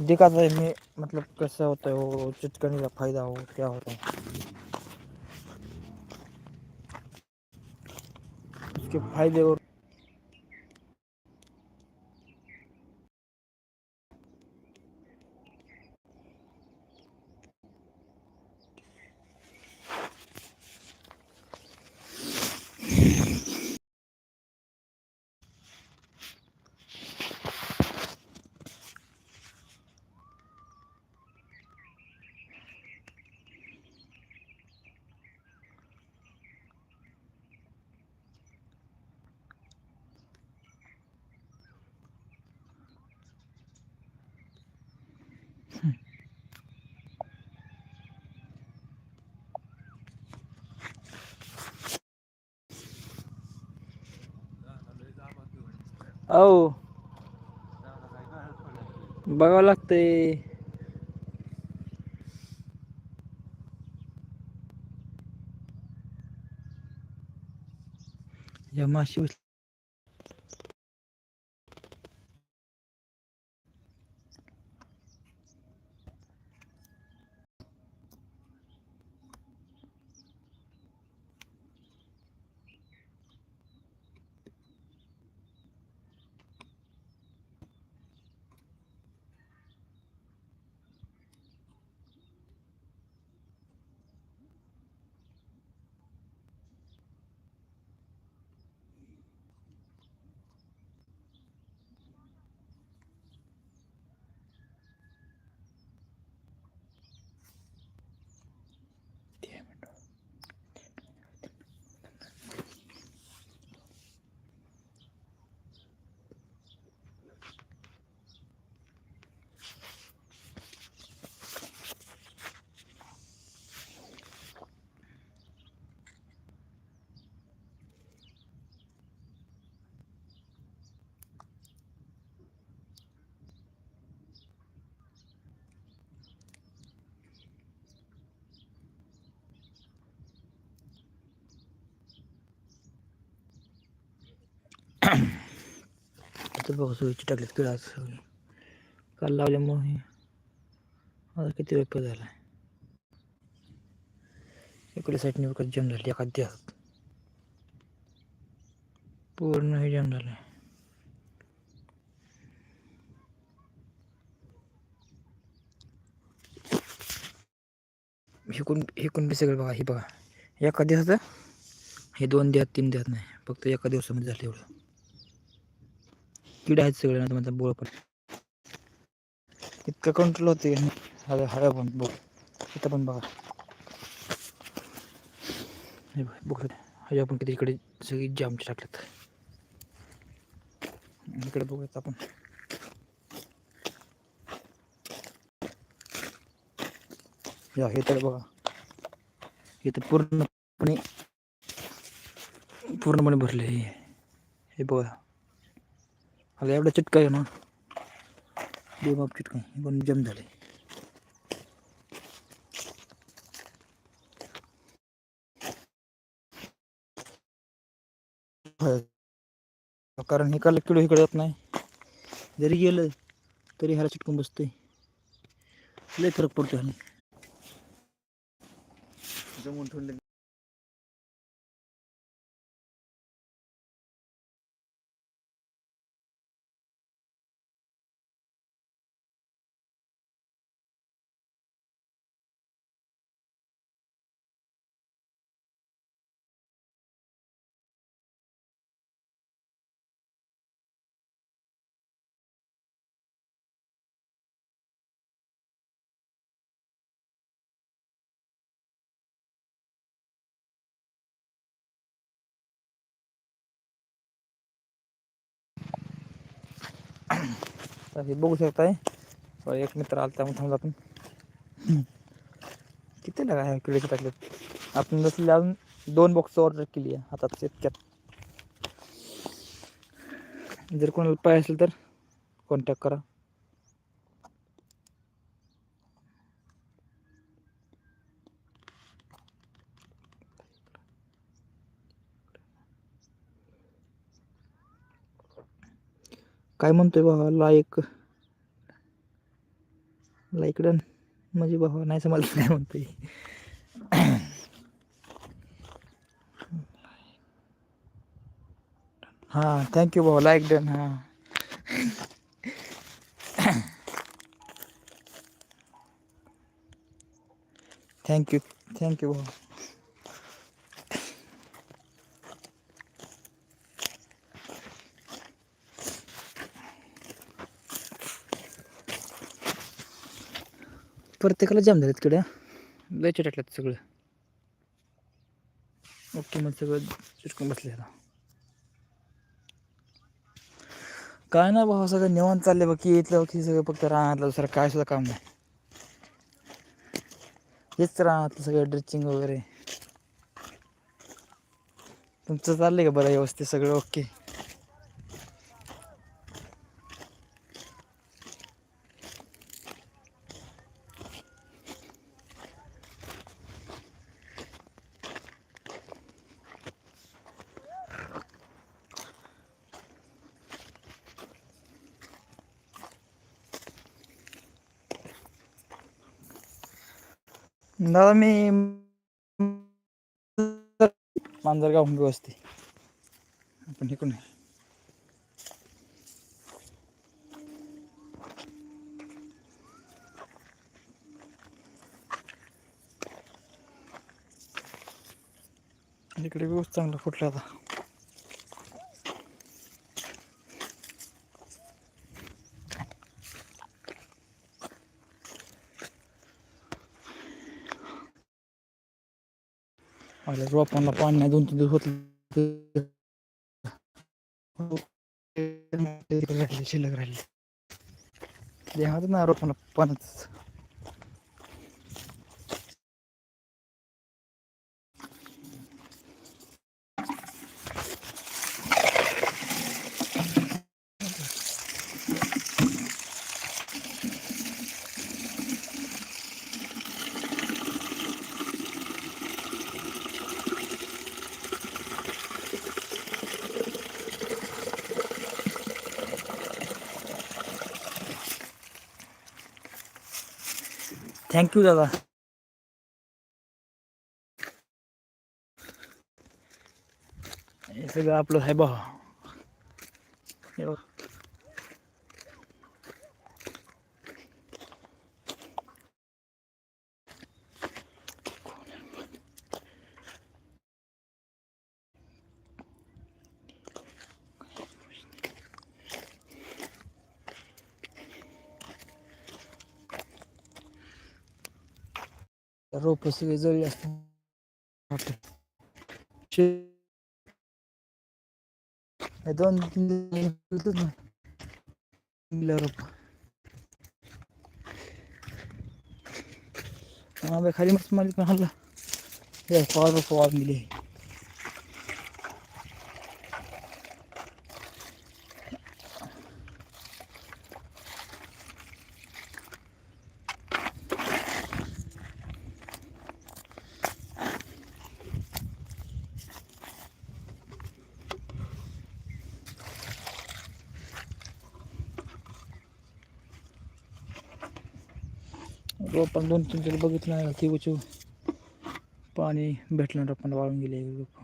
दिखा था मैं मतलब कैसा होता है वो चिटकने का फायदा हो क्या होता है? उसके फायदे और औ बघावं लागतंय या माशी उच- बघा सोयीची टाकलीत किडा आज सगळी काल लावल्यामुळे हे आता किती वेळ झाला इकडे साईडने विकत जम झाली एखाद दिवसात पूर्ण हे जम झालं हिकून हिकून बी सगळं बघा हे बघा. एका दिवसाचं हे दोन दिवस तीन दिवस नाही. फक्त एका दिवसामध्ये झालं एवढं. किडा आहेत सगळे ना माझा बोळ पण. इतकं कंट्रोल होते. हळू हळू पण बघ. इथं पण बघा. हे बघ बघ हळू आपण किती इकडे सगळी जामचे टाकलेत इकडे बघूयात आपण. या हे तर बघा. इथं पूर्णपणे पूर्णपणे भरले हे हे बघा. आता एवढा चिटका आहे ना. बेबाप चिटका. आहे पण जम झाले. कारण हे काल किडो इकडे येत नाही. जरी गेलं तरी ह्याला चिटकून बसतोय. लय फरक पडतो ह्याने जमून ठेवले तर हे बघू शकताय एक मित्र आला त्यामुळे थांबला आपण किती लागा आहे किलोचे टाकलेत आपण दस अजून दोन बॉक्स ऑर्डर केली आहे हातात इतक्यात जर कोणाला पाहिजे असेल तर कॉन्टॅक्ट करा। काय म्हणतोय बाबा लाईक मला इकडं म्हणजे बाबा नाही समजलं काय म्हणतोय हां थँक्यू भाऊ लाईक डन हां थँक्यू थँक्यू भाऊ प्रत्येकाला जाम झालेत किड्या. लय टाकल्यात सगळं. ओके मग सगळं चिटकून बसले काय ना भाऊ सगळं निवांत चालले बाकी इथलं की सगळं फक्त राहण्यातलं दुसरं काय सुद्धा काम नाही. हेच राहण्यातलं सगळं ड्रेचिंग वगैरे. तुमचं चाललंय का बरं व्यवस्थित सगळं? ओके. दादा मी मांजरगाव हुंबी वस्ती आपण इकडून आहे. इकडे व्यवस्थित चांगला फुटला आता आले रोपांना पाणी नाही दोन तीन दिवस होत राहिले शिल्लक राहिले देहात ना रोपांना पाण्याच थँक्यू दादा. हे सगळं आपलं आहे बघा. हे रोप सगळे जळली असतात शे- हे दोन तीन दिवस फुलतच नाही निघलं रोप आंबे खाली मस्त मारली पण रोपान दोन तीन दिवस बघितलं नाही ती उचू पाणी भेटलं रोपांना वाळून गेले रोप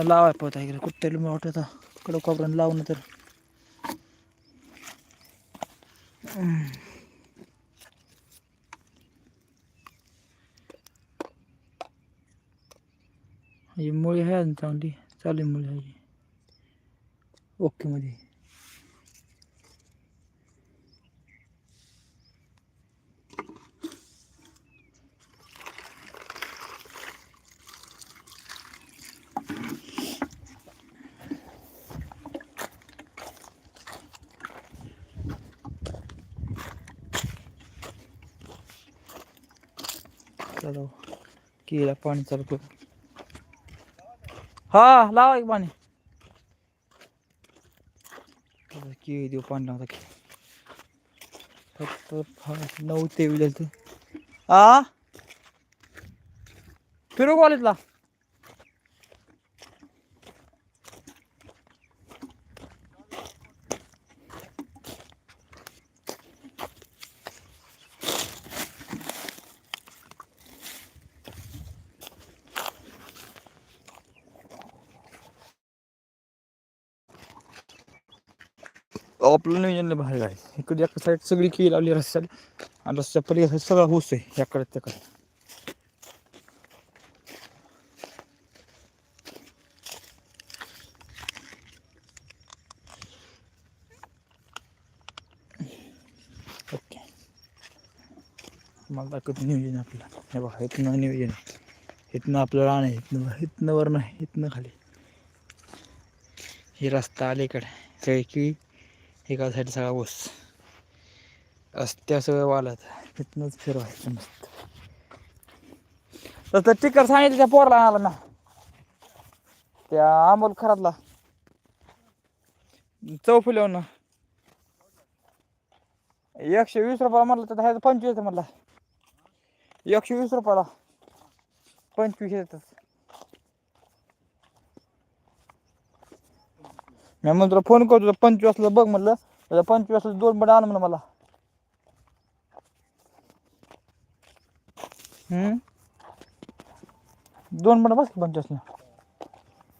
लावाय पोहता इकडे कुठे मी वाटत कडं कोपऱ्यानं लावून तर. म्हणजे ही मुळी आहे अजून चांगली चालेल मुळी आहे ओके मध्ये. चलो केला पाणी चालू करू. हा लावा एक पाणी. आता केळी देऊ पाणी लावता फक्त नऊ ते झालं ते आ? फिरू कॉलेजला आपलं नियोजन बाहेर आहे. इकडे एका साईड सगळी केळी लावली रस्त्याला आणि रस्त्या पलीकडे सगळा ऊस आहे याकडे त्याकडे ओके. मला दाखवत नियोजन आपलं. हे बघा इथनं नियोजन आहे. इथनं आपलं रान आहे इथनं इथनं वर आहे इथनं खाली. ही रस्ता अलीकडे सगळी की एका साईड सगळा ऊस. असत्या सगळं वालत. तिथनंच फिरवायचं मस्त. तर टिकर सांगितलं त्या पोरला आला ना. त्या अमोल खरातला. चौफुल्यावर ना. एकशे वीस रुपयाला म्हणलं तर ह्याचं पंचवीस म्हणला. एकशे वीस रुपयाला. पंचवीस येतात मी म्हणून तुला फोन करतो पंचवीसला बघ म्हणलं त्याच्या पंचवीसला दोन बडे आण म्हणलं मला. हम्म? दोन बडे बस पंचवीसला.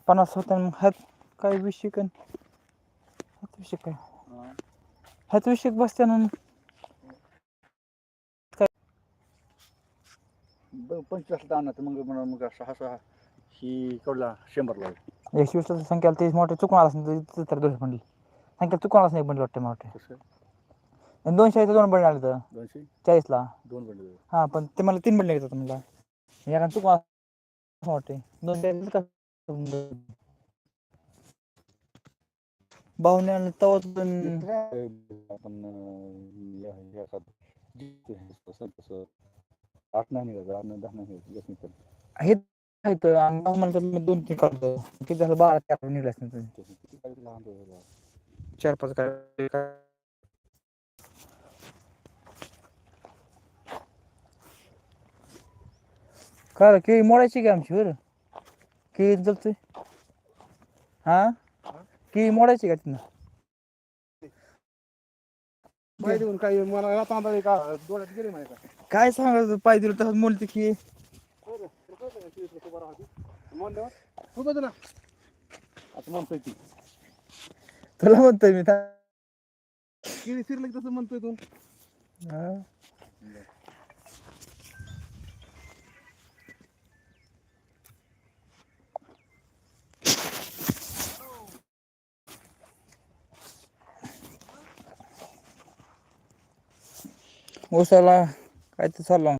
पन्नास होत्या मग ह्यात काय वीस शिकन ह्यात विषयक काय? ह्यात विषयक बसते ना. पंचवीसला आणत मग म्हणून मग सहा सहा ही कडला शंभरला. एकशे वीस संख्या तीस मोठे चुकून आलास नाही तर दोनशे म्हणली संख्या चुकून आलास नाही म्हणली वाटते कसं आणि दोनशे इथं दोन बंड आले तर दोनशे चाळीसला दोन बंडल हां पण ते मला तीन बंड घेतात म्हणला एका चुकून वाटते दोन चाळीस का भावने आणि तवा पण आपण या- तसं तसं आठ नाही निघायचं आठ नाही दहा नाही निघायचं जास्त निघतं. हे आहे तर आणि भाऊ म्हणतात मी दोन तीन काढतो किती झालं? बारा चार निघलास नाही तसं. चार पाच काय? केळी मोडायची का आमची? बरं केळी जगतोय हा? केळी मोडायची का देऊन काय सांगायचं? पाय दिलं तसंच मोडते की म्हणलं ना असं म्हणतोय ती तुला म्हणतोय मी था- किती फिरलं की तसं म्हणतोय तू हा. ऊसाला काय तर चाललं